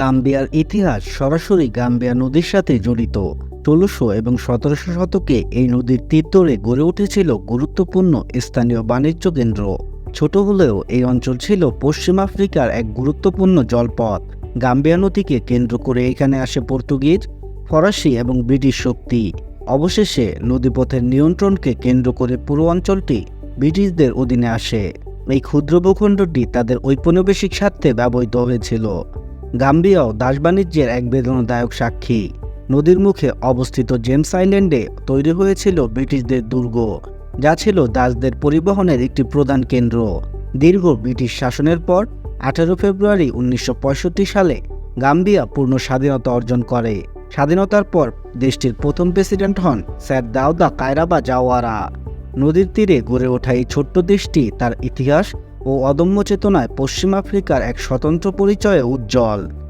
গাম্বিয়ার ইতিহাস সরাসরি গাম্বিয়া নদীর সাথে জড়িত। ষোলোশো এবং সতেরোশো শতকে এই নদীর তীর ধরে গড়ে উঠেছিল গুরুত্বপূর্ণ স্থানীয় বাণিজ্য কেন্দ্র। ছোট হলেও এই অঞ্চল ছিল পশ্চিম আফ্রিকার এক গুরুত্বপূর্ণ জলপথ। গাম্বিয়া নদীকে কেন্দ্র করে এখানে আসে পর্তুগিজ, ফরাসি এবং ব্রিটিশ শক্তি। অবশেষে নদীপথের নিয়ন্ত্রণকে কেন্দ্র করে পুরো অঞ্চলটি ব্রিটিশদের অধীনে আসে। এই ক্ষুদ্র ভূখণ্ডটি তাদের ঔপনিবেশিক স্বার্থে ব্যবহৃত হয়েছিল। গাম্বিয়াও দাস বাণিজ্যের এক বেদনাদায়ক সাক্ষী। নদীর মুখে অবস্থিত জেমস আইল্যান্ডে তৈরি হয়েছিল ব্রিটিশদের দুর্গ, যা ছিল দাসদের পরিবহনের একটি প্রধান কেন্দ্র। দীর্ঘ ব্রিটিশ শাসনের পর, আঠারো ফেব্রুয়ারি উনিশশো পঁয়ষট্টি সালে গাম্বিয়া পূর্ণ স্বাধীনতা অর্জন করে। স্বাধীনতার পর দেশটির প্রথম প্রেসিডেন্ট হন স্যার দাউদা কায়রাবা জাওয়ারা। নদীর তীরে গড়ে ওঠা এই ছোট্ট দেশটি তার ইতিহাস ও অদম্য চেতনায় পশ্চিম আফ্রিকার এক স্বতন্ত্র পরিচয়ে উজ্জ্বল।